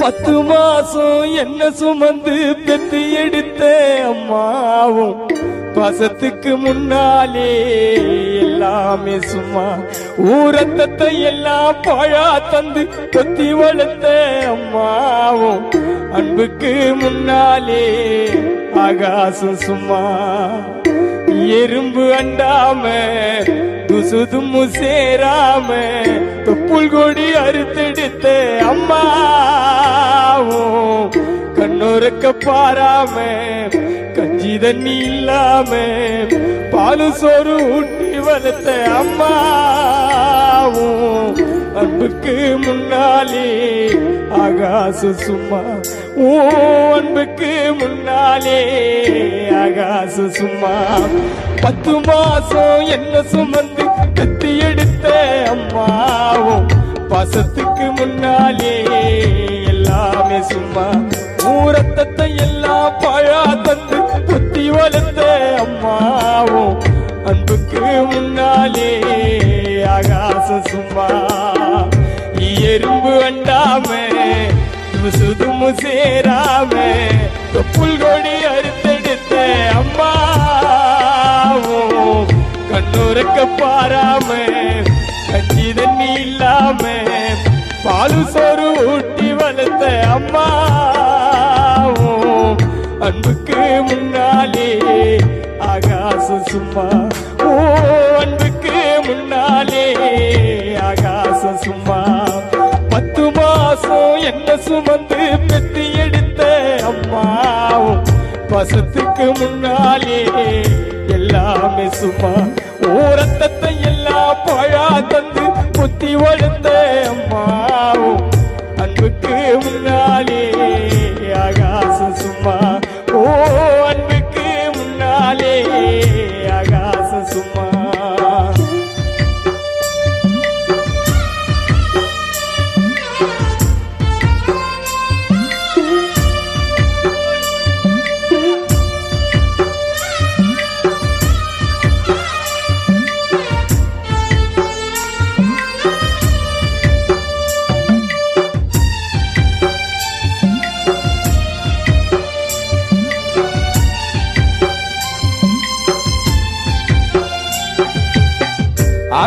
பத்து மாசம் என்ன சுமந்து பெத்து எடுத்த அம்மாவும் பாசத்துக்கு முன்னாலே எல்லாமே சும்மா ஊரத்தத்தை எல்லாம் பழா தந்து கொத்தி வளர்த்த அம்மாவும் அன்புக்கு முன்னாலே ஆகாசம் சும்மா எறும்பு அண்டாம துசு தும்மு சேராம தொப்புள் கொடி அறுத்தெடுத்த அம்மாவும் கண்ணுறக்க பாராம கஞ்சி தண்ணி இல்லாம பாலு சோறு ஊட்டி வளர்த்த அம்மாவும் அன்புக்கு முன்னாலே ஆகாச சும்மா. ஓ அன்புக்கு முன்னாலே ஆகாச சும்மா. பத்து மாசம் என்ன சுமந்து கத்தி எடுத்த அம்மாவும் பாசத்துக்கு முன்னாலே எல்லாமே சும்மா. ஊரத்தத்தை எல்லாம் பழா தந்து புத்தி வளர்த்த அம்மாவும் அன்புக்கு முன்னாலே ஆகாச சும்மா. எறும்பு அண்டாம சுதுமு சேராம தொப்புள் கொடி அறுத்தெடுத்த அம்மாவும் கண்ணுறக்க பாராம கஞ்சி தண்ணி இல்லாம பாலு சோறு என்ன சுமந்து பெத்தி எடுத்த அம்மாவும் பசத்துக்கு முன்னாலே எல்லாமே சும்மா. ஓரத்தத்தை எல்லாம்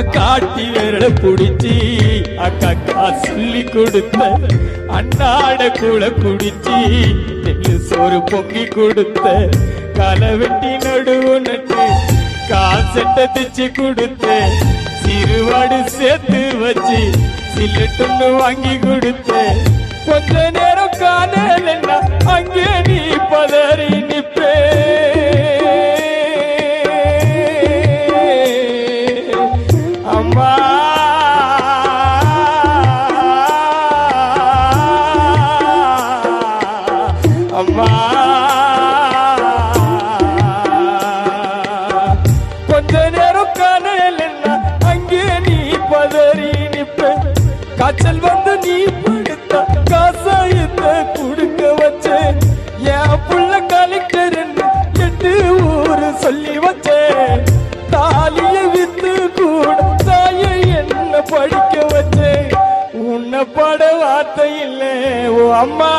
காட்டி விரல புடிச்சி அக்கா சொல்லி கொடுத்த அண்ணாட கூட குடிச்சி நெல்லு சோறு பொங்கி கொடுத்த களை வெட்டி நடுவு நட்டு காசட்ட திச்சு கொடுத்த சிறுவாடு சேர்த்து வச்சு சில்லட்டுன்னு வாங்கி கொடுத்த. கொஞ்ச நேரம் காணலன்னா அங்கே நீ பதறி நிப்பே காய்ச்சல் வந்து நீ படுத்த காசாயத்தை குடுக்க வச்சேன். என் புள்ள கலெக்டர் எட்டு ஊரு சொல்லி வச்சேன். தாலிய வித்து கூட தாய என்ன படிக்க வச்சேன். உன்னை பட வார்த்தை இல்லை ஓ அம்மா.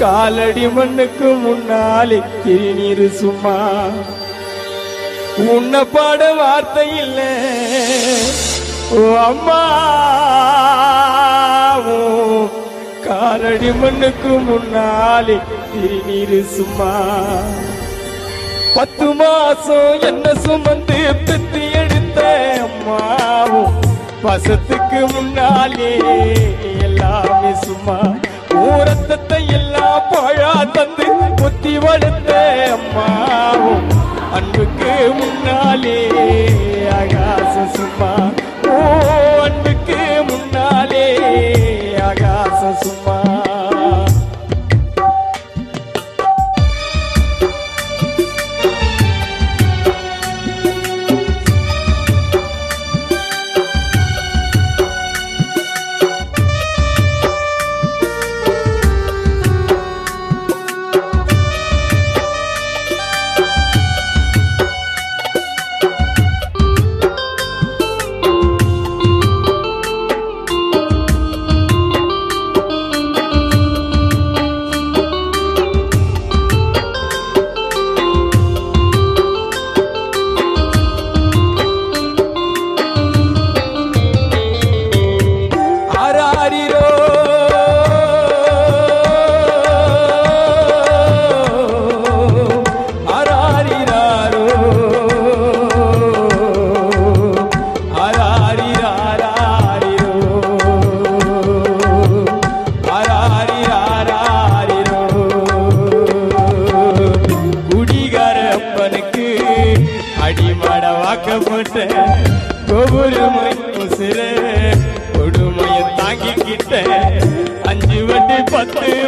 காலடி மண்ணுக்கு முன்னாலே திருநீர் சும்மா. உன்னை பாட வார்த்தை இல்லை. ஓ காலடி மண்ணுக்கு முன்னாலே திருநீர் சும்மா. பத்து மாசம் என்ன சுமந்து பித்தி எடுத்த அம்மாவும் பசத்துக்கு முன்னாலே எல்லாமே சும்மா. ஊரத்தத்தை எல்லாம் பழா தந்து புத்தி வளர்த்த அம்மாவும் அன்புக்கு முன்னாலே ஆகாச சும்மா. ஆகாச சும்மா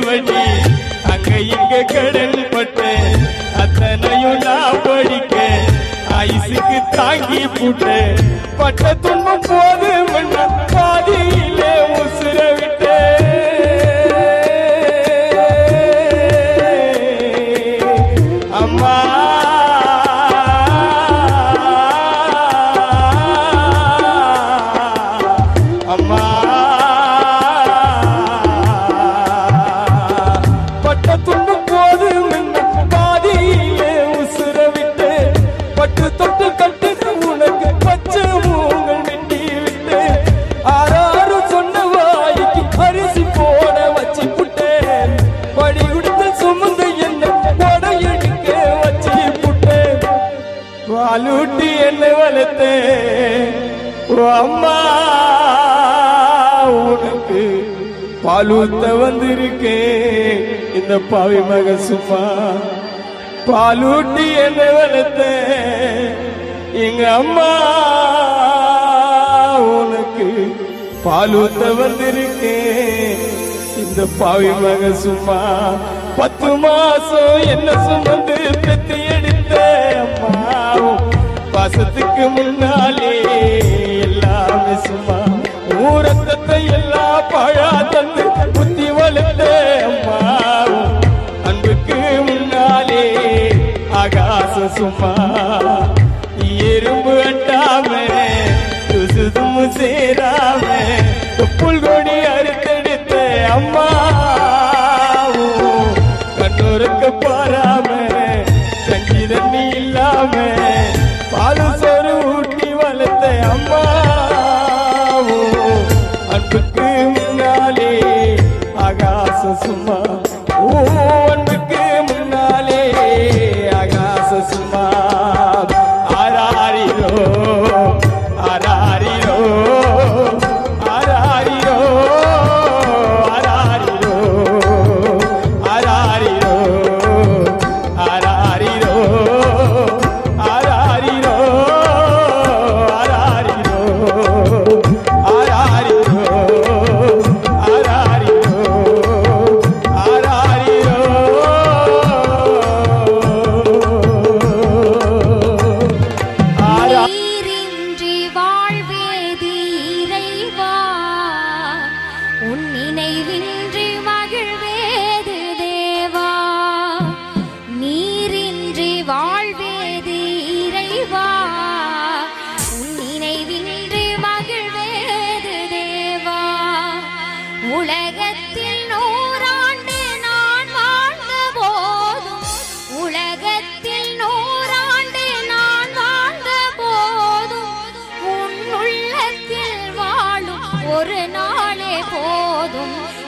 பத்து அங்க இங்க கடல் பட்டு அத்தனையும் நான் படிக்க ஐசுக்கு தாங்கி போட்டு பட்ட துன்பம் போது வாலூட்டி என்னை வளர்த்தேன் ஓ அம்மா உனக்கு பாலூத்த வந்திருக்கேன் இந்த பாவி மக சும்மா. பாலூட்டி என்னை வளர்த்தேன் எங்க அம்மா உனக்கு பாலூத்த வந்திருக்கேன் இந்த பாவி மக சும்மா. பத்து மாசம் என்ன சுமந்து பெத்திய மாசத்துக்கு முன்னாலே எல்லாமே சும்மா ஊரத்தத்தை எல்லா பழா தந்து புத்தி வளர்த்த அம்மாவும். அன்புக்கு முன்னாலே ஆகாச சும்மா எறும்பு அட்டாம துசுதும் சேராம தொப்புள் கொடி அறுத்தெடுத்த அம்மா கண்ணூருக்கு பாராம தங்கி தண்ணி இல்லாம I'll Don't